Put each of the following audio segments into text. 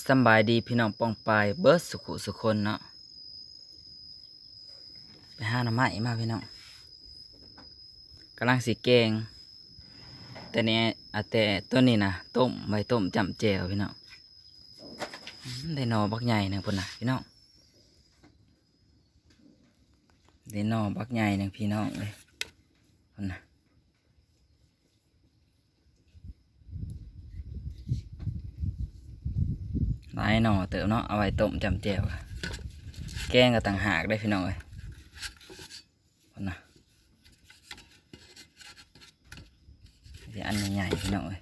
สบายดีพี่น้องปองปายเบิร์ดสุขุสุคนเนาะไปหาหน่อไม้มาพี่น้องกำลังสีแกงแต่เนี้ยอแต่ตัวนี้นะต้มไว้ต้มจำแจวพี่น้องได้นอบักใหญ่หนึ่งพนนะพี่น้องได้นอบักใหญ่หนึ่งพี่น้องเลยพุ่นนะ ลายหน่อเติมเนาะเอาไว้ต้มจำแจ่วแกงก็ต่างหากได้พี่น้องเอ้ยนะเดี๋ยวอันใหญ่ๆพี่น้องเอ้ย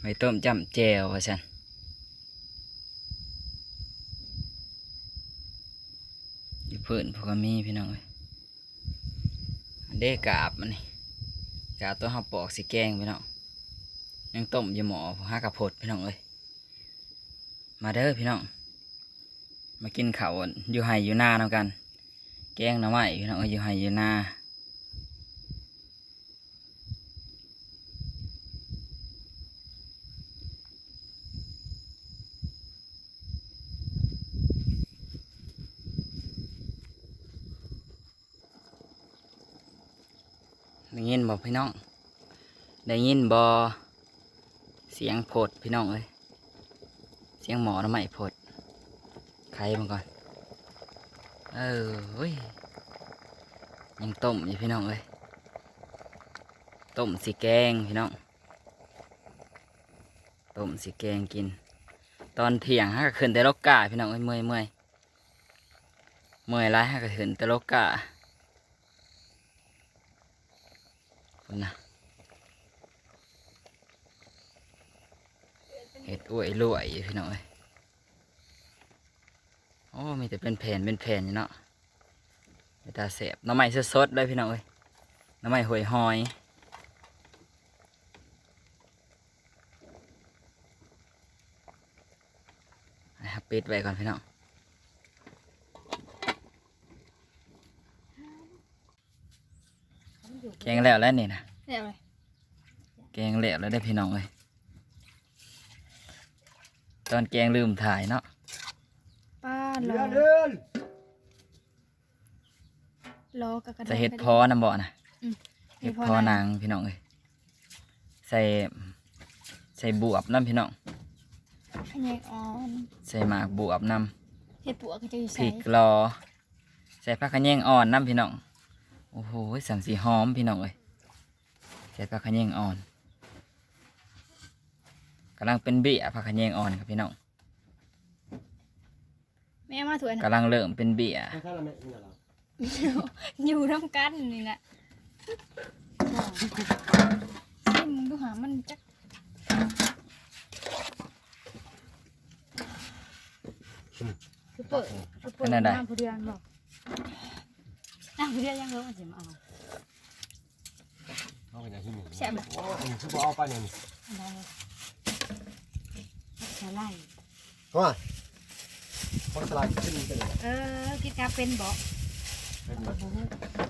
ไว้ต้มจำแจ่วว่าฉันอยู่พื้นพวกมีพี่น้องเอ้ยเด้กาบมันนี่ กาตัวห้าปอกสีแกงพี่น้องยังต้มอยู่หมอห้ากระพดพี่น้องเอ้ยมาเด้อพี่น้อง มากินข้าวอยู่ไห่อยู่น้าเนากัน แกงหน่อไม้พี่น้องอยู่ไห่อยู่น้า ยินบ่พี่น้อง ได้ยินบ่เสียงโพดพี่น้องเอ้ยเสียงหมอหน่อไม้โพดใครมาก่อน เออเฮ้ยยังต้มอยู่พี่น้องเอ้ยต้มสีแกงพี่น้องต้มสีแกงกิน ตอนเที่ยงฮะก็ขึ้นแต่ลกกาพี่น้องเอ้ยเมื่อยเมื่อยเมื่อยไรฮะก็ขึ้นแต่ลกกาพุ่ นนะเห็ดอ้วยรวยอยู่พี่น้องเอ้ยโอ้มีแต่เป็นแผ่นเป็นแผ่นอยู่เนาะตาเสบน้ำไม้สดๆเลยพี่น้องเอ้ยน้ำไม้หวยหอยฮับปิดไว้ก่อนพี่น้อง แกงแล้วแล้วนี่นะเรียบเลยแกงแล้วแล้วได้อพี่น้องเลยตอนแกงลืมถ่ายเนาะป้าเดืรออนเดือนรอกับกระจะเห็ดพอน้ำบ่อนะเห็เห็ดดพอพอนาง นางพี่น้องเลยใส่ใส่บวบน้ำพี่น้อง ขยงอ่อนใส่หมากบวบน้เห็ดปัวก็จะอยู่ำพใส่ริกรอใส่ผักขะแยงอ่อนน้ำพี่น้อง โอ้โหสัมสีหอมพี่น้องเลยใส่ผักขะแยงอ่อนกำลังเป็นเบี้ยผักขะแยงอ่อนครับพี่น้องแม่มาถวยนะกำลังเริ่มเป็นเบี้ยไม่ใช่ละไม่เนี่ยเราอยู่ร่วมกันนี่แหละซิมดูหามันจักคือเปิดคือเปิดเป็นอะไรน้ำผู้เดียวบอกน้ำผู้เดียวยังรู้มันสิมาเอาเอาไปไหนที่หนึ่งแซ่บไหมโอ้ย คือบอกเอาไปเนี่ยอะไรสไลด์ว่าคนสลายขึ้นกันเลยเออกินกาเป็นบอกเป็นแบบ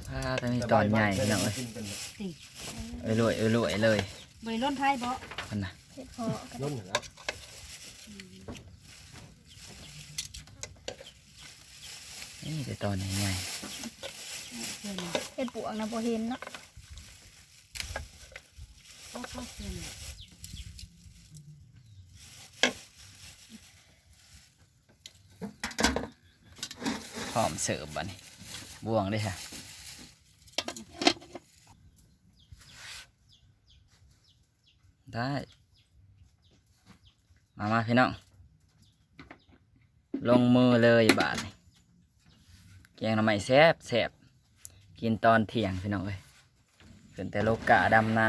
ถ้าจะมีตอนใหญ่พี่น้องเลยขึ้นเป็นแบบเอ้ยรวยเอ้ยรวยเลยบริล้นไพ่บอกคนน่ะเห็ดพอกันล้นอยู่แล้วนี่แต่ตอนใหญ่ เห็ดปวกนะพอเห็นเนาะพร้อมเสิร์ฟบันี้บวงด้วยค่ะได้ มามาพี่น้อง ลงมือเลยบาทนี่แกงหน่อไม้แซ่บแซ่บ กินตอนเที่ยงพี่น้องเอ้ยขึ้นแต่โลกะดำนา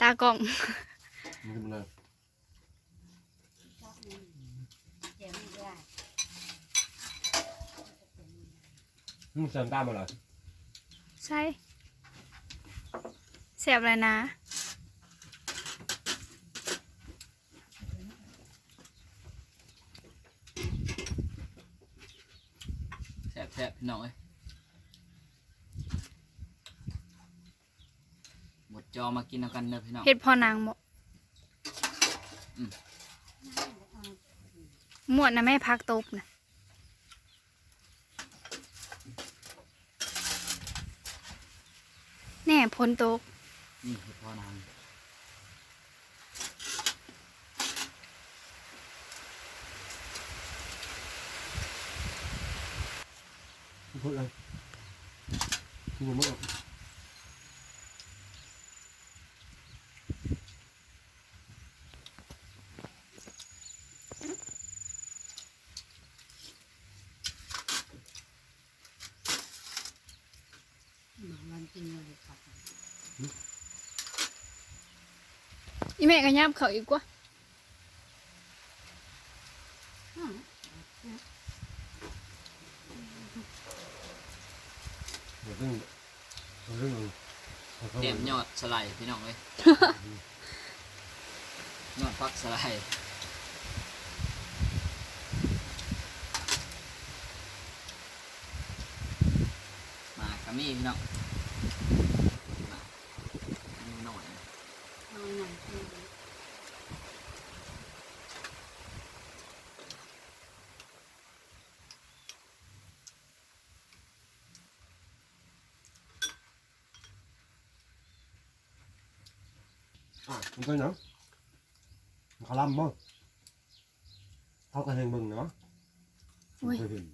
ตากล่องมันขึ้นเลยมึงเสริมตามมาเหรอใช่แสบเลยนะ ซ่บพี่น้องเอ้ยหมดจอมากินเอากันเด้อพี่น้องเฮ็ดพอนางบ่อืมหมวดนะแม่พักตบนะแน่พลตกนี่เห็ดพอนาง พูดเลยพูดหมดแล้ วอีแม่ก็ยับเขาอีกกว่าเดี๋ยวเรื่องเรื่องเตรียมยอดสไลด์พี่น้องเอ้ยยอดฟักสไลด์มากระมี่พี่น้องมาอันนี้หน่อยนะ อะ มันเป็นหยังมันขลังบ่เขาก็เห็นมึงเนาะอุ้ย เคยเห็น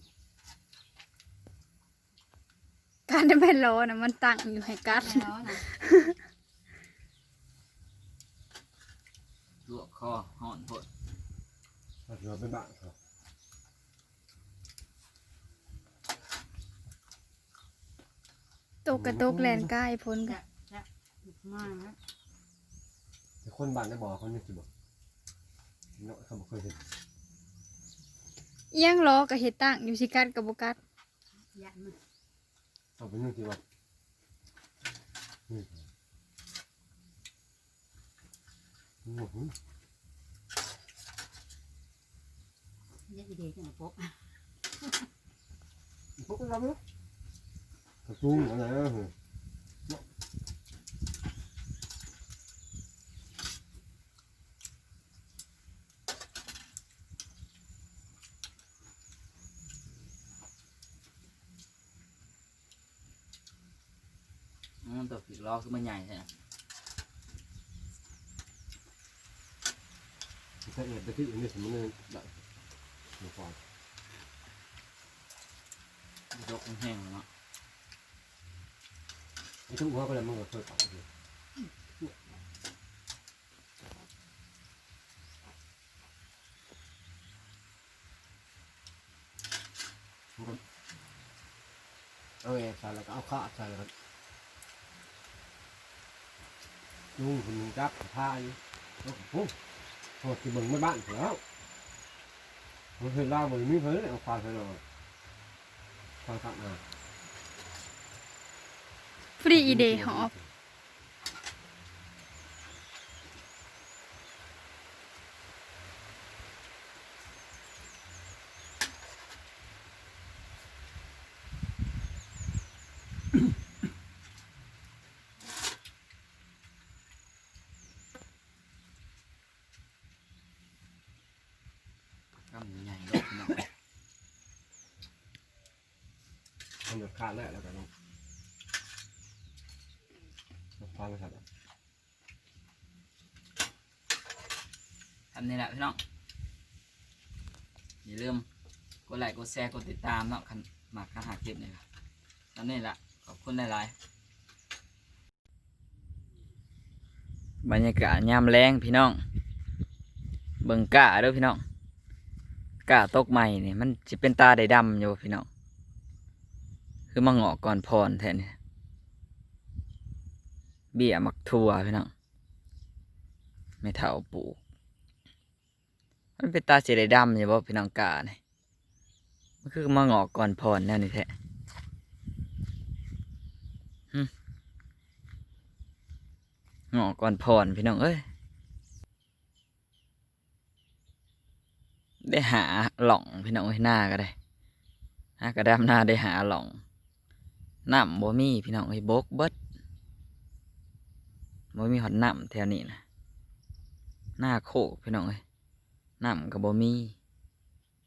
การได้เป็นโลนะมันตั้งอยู่ให้กัดลวกคอห่อนโพดเราเจอเป็นบ้านเขาตกกระตกแลนใกล้พ้นกันแต่ คนบ้านได้บอกเขาเนี่ยสิบอกเนาะเขาบอกเคยเห็นเอียงล้อกับเฮ็ดตั้งอยู่สิกัดกับบ่กัดเขาเป็นยังสิบอกนี่โอ้โหพวกเราเนี่ยกระตุ้งอะไรนะเหรอ อืมตัวผีล้อคือมันใหญ่ใช่ไหมถ้าเอ็ดไปที่อื่นเนี่ยสมมติเนี่ยได้เดี๋ยวก่อนยกแห้งๆเนาะไอ้ทุกหัวก็เลยมันก็เคยตัดเลยเอาเอ็ดใส่แล้วก็เอาข้าใส่แล้วก็ ลุงคนหนึงจับผ้าอยู่แล้วก็ปุ๊บพอที่เบิ่งไม่บ้านแล้วมันเคยเล่ามันมีเพิ่นเอาควายไปเลยควายตัดมาฟรีอีเดย์หอบ กำใหญ่เลยพี่น้อง มันจะขาดแล้วแล้วก็ต้องฟังไม่ทันทำนี่แหละพี่น้องอย่าลืมกดไลค์กดแชร์กดติดตามเนาะคันมากคันหาคลิปนี่ละทำนี่แหละขอบคุณหลายๆบรรยากาศยามแรงพี่น้อง เบิ่งกาเด้อพี่น้องกาตกใหม่นี่มันจะเป็นตาได้ดำอยู่พี่น้อง คือมาเหงาะก่อนพรแทนนี่เบี้ยมักทั่วพี่น้องไม่เท่าปลูกมันเป็นตาสีได้ดำอยู่บ่พี่น้องกาเนี่ยมันคือมาเหงาะก่อนพรแน่นี่แท้หึเหงาะก่อนพรพี่น้องเอ้ยได้หาหล่องพี่น้องไว้หน้าก็ได้หากระดำหน้าได้หาหล่อง น้ำบ่มีพี่น้องไอ้บกเบิดบ่มีหอดน้ำแถวนี้นะหน้าโคกพี่น้องเอ้ยน้ำก็บ่มี